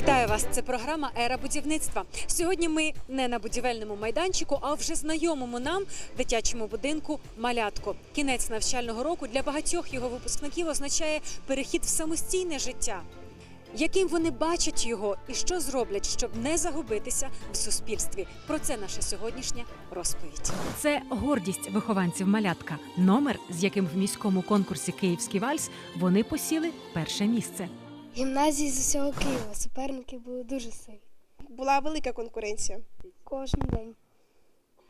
Вітаю вас! Це програма Ера будівництва. Сьогодні ми не на будівельному майданчику, а вже знайомому нам дитячому будинку Малятко. Кінець навчального року для багатьох його випускників означає перехід в самостійне життя. Яким вони бачать його і що зроблять, щоб не загубитися в суспільстві? Про це наша сьогоднішня розповідь. Це гордість вихованців малятка, номер, з яким в міському конкурсі Київський вальс вони посіли перше місце. Гімназії з усього Києва. Суперники були дуже сильні. була велика конкуренція. Кожен день.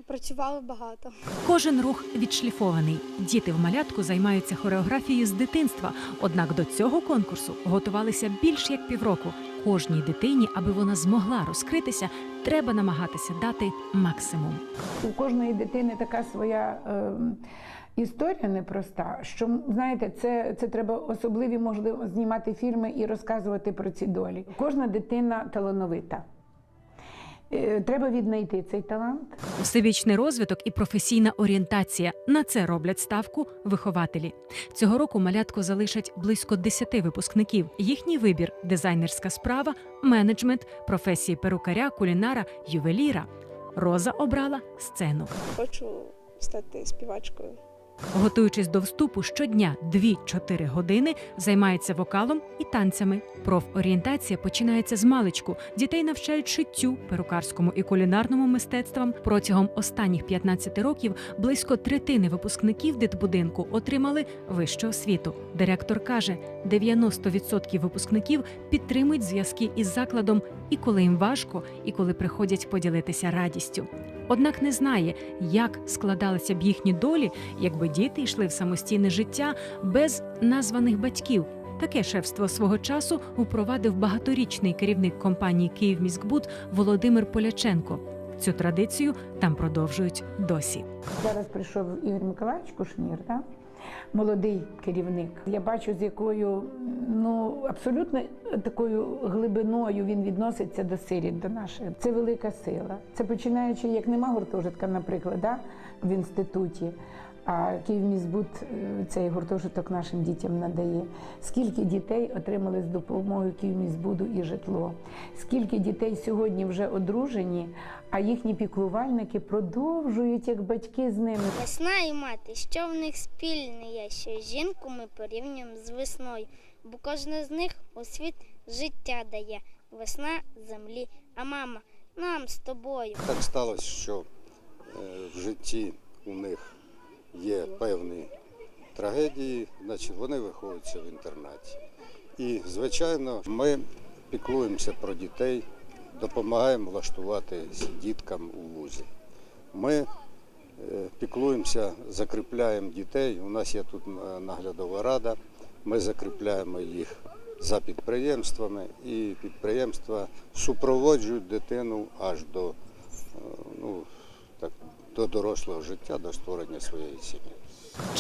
Працювали багато. Кожен рух відшліфований. Діти в малятку займаються хореографією з дитинства. Однак до цього конкурсу готувалися більш як півроку. Кожній дитині, аби вона змогла розкритися, треба намагатися дати максимум. У кожної дитини така своя е, історія непроста. Що знаєте, це, це треба особливі можливо знімати фільми і розказувати про ці долі. Кожна дитина талановита. Е, Треба віднайти цей талант. Всебічний розвиток і професійна орієнтація на це роблять ставку вихователі. Цього року малятку залишать близько 10 випускників. Їхній вибір дизайнерська справа, менеджмент, професії перукаря, кулінара, ювеліра. Роза обрала сцену. Хочу стати співачкою. Готуючись до вступу щодня 2-4 години, займається вокалом і танцями. Профорієнтація починається з маличку. Дітей навчають шиттю, перукарському і кулінарному мистецтвам. Протягом останніх 15 років близько третини випускників дитбудинку отримали вищу освіту. Директор каже, 90% випускників підтримують зв'язки із закладом і коли їм важко, і коли приходять поділитися радістю. Однак не знає, як складалися б їхні долі, якби діти йшли в самостійне життя без названих батьків. Таке шефство свого часу упровадив багаторічний керівник компанії «Київміськбуд» Володимир Поляченко. Цю традицію там продовжують досі. Зараз прийшов Ігор Миколаївич Кушнір, да? Молодий керівник. Я бачу, з якою ну абсолютно такою глибиною він відноситься до сиріт, до наших. Це велика сила. Це починаючи, як нема гуртожитка, наприклад, да? в інституті. А Київміськбуд е, цей гуртожиток нашим дітям надає. Скільки дітей отримали з допомогою Київміськбуду і житло? Скільки дітей сьогодні вже одружені, а їхні піклувальники продовжують як батьки з ними. Весна і мати, що в них спільне є, що жінку ми порівнюємо з весною, бо кожна з них у світ життя дає. Весна землі, а мама нам з тобою. Так сталося, що е, в житті у них є певні трагедії, значить вони виховуються в інтернаті. І, звичайно, ми піклуємося про дітей, допомагаємо влаштуватись діткам у вузі. Ми е, піклуємося, закріпляємо дітей. У нас є тут е, наглядова рада. Ми закріпляємо їх за підприємствами, і підприємства супроводжують дитину аж до, е, ну, так, до дорослого життя, до створення своєї сім'ї.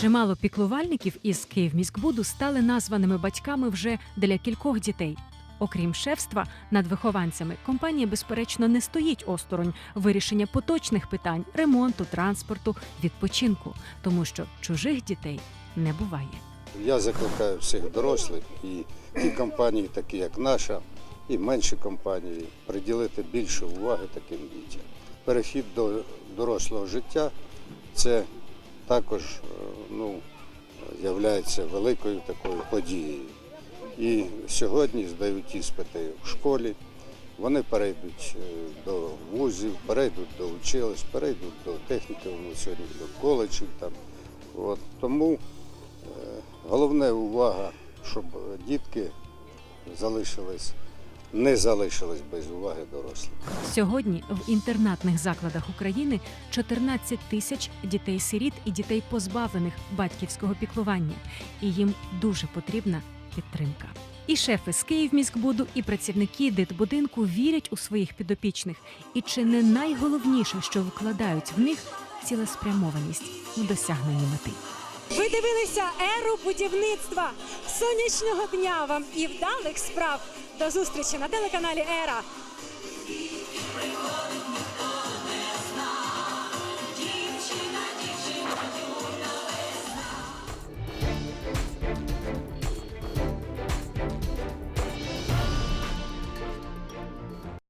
Чимало піклувальників із Київміськбуду стали названими батьками вже для кількох дітей. Окрім шефства над вихованцями, компанія, безперечно, не стоїть осторонь вирішення поточних питань ремонту, транспорту, відпочинку, тому що чужих дітей не буває. Я закликаю всіх дорослих і ті компанії, такі як наша, і менші компанії, приділити більше уваги таким дітям. Перехід до дорослого життя це також е, ну, являється великою такою подією. І сьогодні здають іспити в школі, вони перейдуть е, до вузів, перейдуть до училищ, перейдуть до технікуму, сьогодні до коледжів. Там. От. Тому е, головне увага, щоб дітки залишились, не залишились без уваги дорослих. Сьогодні в інтернатних закладах України 14 тисяч дітей-сиріт і дітей позбавлених батьківського піклування, і їм дуже потрібна підтримка. І шефи з Київміськбуду, і працівники дитбудинку вірять у своїх підопічних. І чи не найголовніше, що вкладають в них цілеспрямованість у досягненні мети. Ви дивилися еру будівництва сонячного дня вам і вдалих справ. До зустрічі на телеканалі Ера.